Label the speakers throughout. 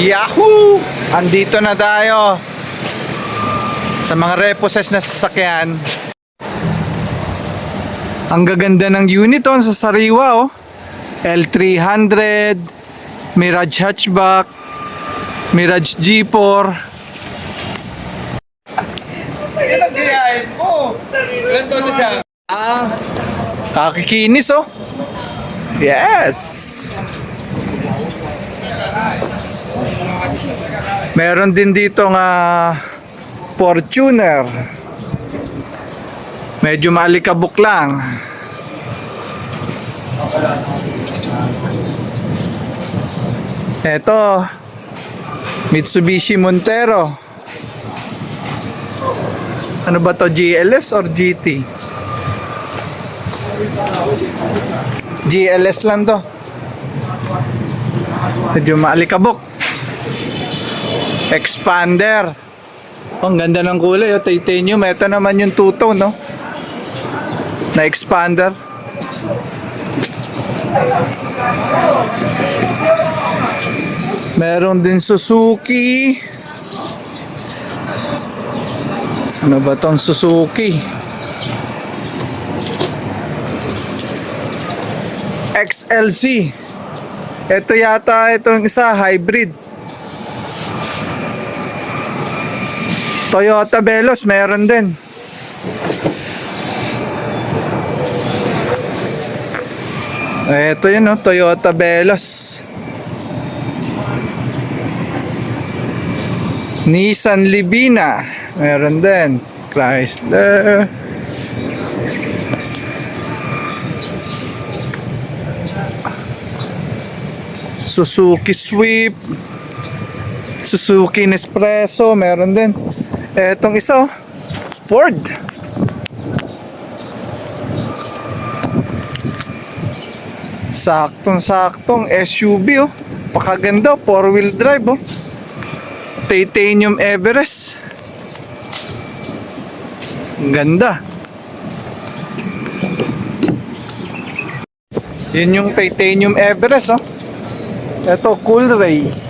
Speaker 1: Yahoo! Andito na tayo sa mga repossessed na sasakyan. Ang gaganda ng unit oh, sa Sariwa oh. L300, Mirage Hatchback, Mirage G4. Ilang gayahin mo? Ilan taon na siya? Ah, kakikinis oh. Yes! Meron din dito nga Fortuner. Medyo maalikabok lang. Eto, Mitsubishi Montero. Ano ba to, GLS or GT? GLS lang to. Medyo maalikabok. Expander. Oh, ang ganda ng kulay, oh, titanium. Ito naman yung two-tone, no? Na expander. Meron din Suzuki. Ano ba tong Suzuki? XLC. Ito yata itong isa hybrid. Toyota Veloz meron din. Ito yun no, Toyota Veloz. Nissan Livina. Meron din. Chrysler. Suzuki Swift. Suzuki Nespresso. Meron din. Etong isa oh. Ford. Saktong-saktong SUV oh. Pakaganda, four wheel drive oh. Titanium Everest. Ganda. Yun yung Titanium Everest oh. Ito, Cool Ray.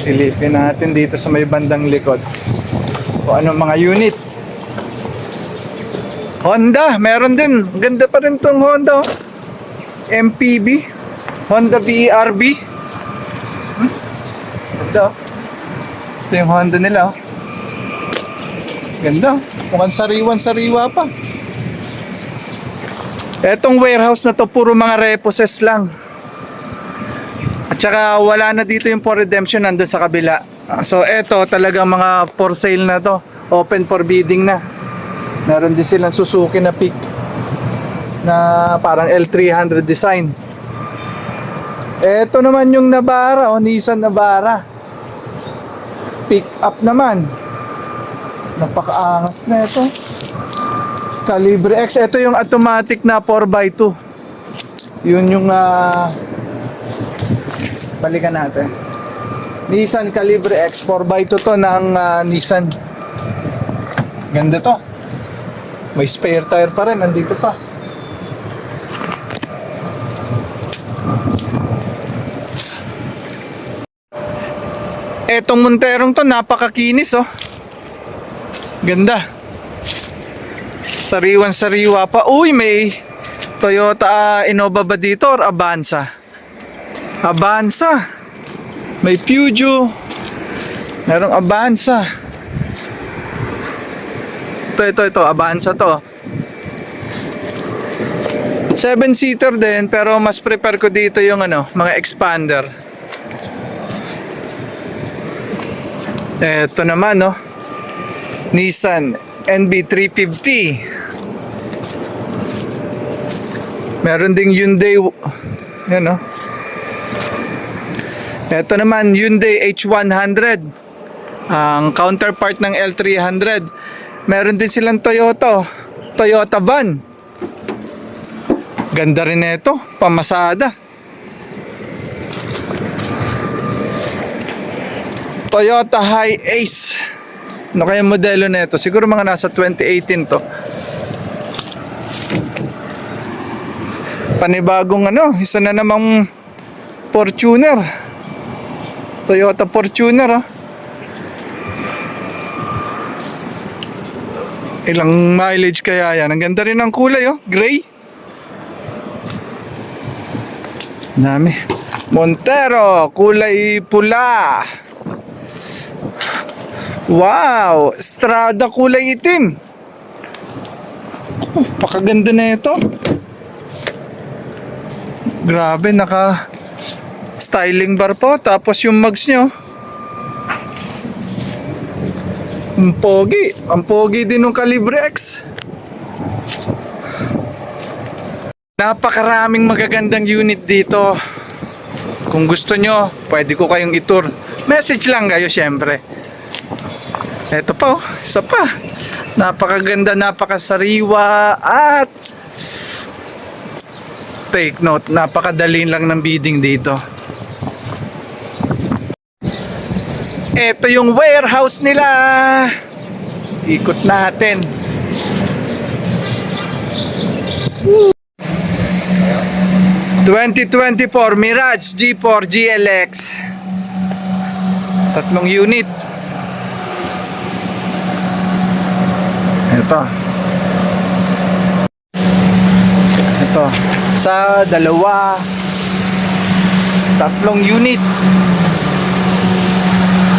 Speaker 1: Silipin natin dito sa may bandang likod. O anong mga unit. Honda, meron din. Ganda pa rin tong Honda. oh. MPB. Honda BRB. Hmm? Ganda. oh. Ito yung Honda nila. oh. Ganda. oh. Mukhang sariwan-sariwa pa. Etong warehouse na to, puro mga repossess lang. At saka wala na dito yung for redemption nandun sa kabila. Ah, So eto talagang mga for sale na to. Open for bidding na. Meron din silang Suzuki na pick na parang L300 design. Eto naman yung Navara, o Nissan Navara. Pick up naman. Napakaangas na ito. Calibre X. Ito yung automatic na 4x2. Yun yung ah, balikan natin. Nissan Calibre X 4x2 to ng ah, Nissan. Ganda to. May spare tire pa rin, nandito pa. Etong Monterong to, napakakinis oh. Ganda. Sariwan-sariwa pa. Uy, may Toyota ah, Innova ba dito or Avanza? Avanza. May Peugeot. Merong Avanza. Ito, ito, ito. Avanza to. Seven seater din pero mas prepare ko dito yung ano, mga expander. Ito naman no. Nissan NB350. Meron ding Hyundai yan no. Ito naman Hyundai H100. Ang counterpart ng L300. Meron din silang Toyota. Toyota van. Ganda rin ito, pamasada. Toyota High Ace. Ano kaya modelo nito? Siguro mga nasa 2018 to. Panibagong ano, isa na namang Fortuner. Toyota Fortuner oh. Ilang mileage kaya yan? Ang ganda rin ng kulay oh, gray. Dami. Montero, kulay pula. Wow, Strada kulay itim. Oh, pakaganda na ito. Grabe, naka styling bar po. Tapos yung mugs nyo. Ang pogi. Ang pogi din ng Calibre X. Napakaraming magagandang unit dito. Kung gusto nyo, pwede ko kayong itur. Message lang kayo syempre. Ito pa oh, isa pa. Napakaganda, napakasariwa at take note, napakadali lang ng bidding dito. Ito yung warehouse nila. Ikot natin. Woo. 2024 Mirage G4 GLX. Tatlong unit. Ito. Ito. Sa dalawa. Tatlong unit.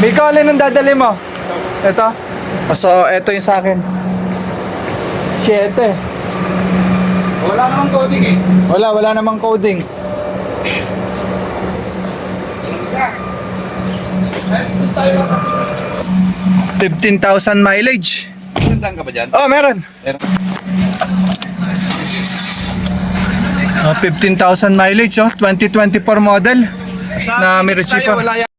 Speaker 1: Ikaw, alin ang dadali mo? Ito? O, So, ito yung sa akin. Siyete.
Speaker 2: Wala namang coding eh.
Speaker 1: Wala, wala namang coding.
Speaker 2: Lang.
Speaker 1: 15,000 mileage.
Speaker 2: Sandaan ka ba dyan?
Speaker 1: Oh, meron.
Speaker 2: Meron.
Speaker 1: Oh, 15,000 mileage, oh. 2024 model. Na may.
Speaker 2: Wala yan.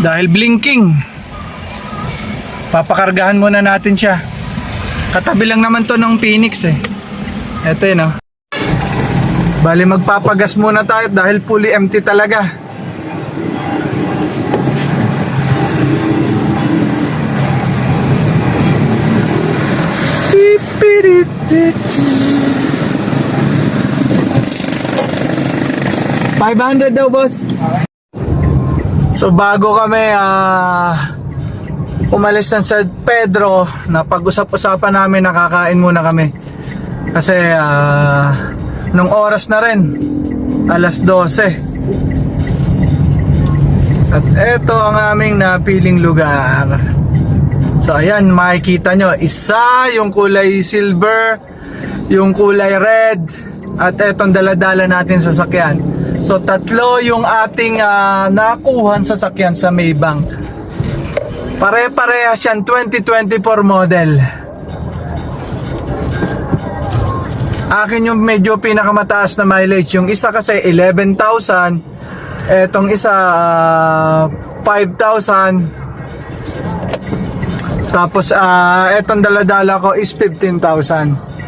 Speaker 1: Dahil blinking. Papakargahan muna natin siya. Katabi lang naman to ng Phoenix eh. Ito yun oh. Bali magpapagas muna tayo dahil fully empty talaga. Pipiritit. 500 daw boss. So bago kami ah umalis ng San Pedro, na pag-usap-usapan namin nakakain muna kami. Kasi ah nung oras na rin, alas 12. At eto ang aming napiling lugar. So ayan, makikita nyo, isa yung kulay silver, yung kulay red, at etong daladala natin sa sakyan. So tatlo yung ating ah, nakuhan sa sakyan sa Maybang. Pare-parehas yan, 2024 model. Akin yung medyo pinakamataas na mileage. Yung isa kasi 11,000. Etong isa ah, 5,000. Tapos ah etong daladala ko is 15,000.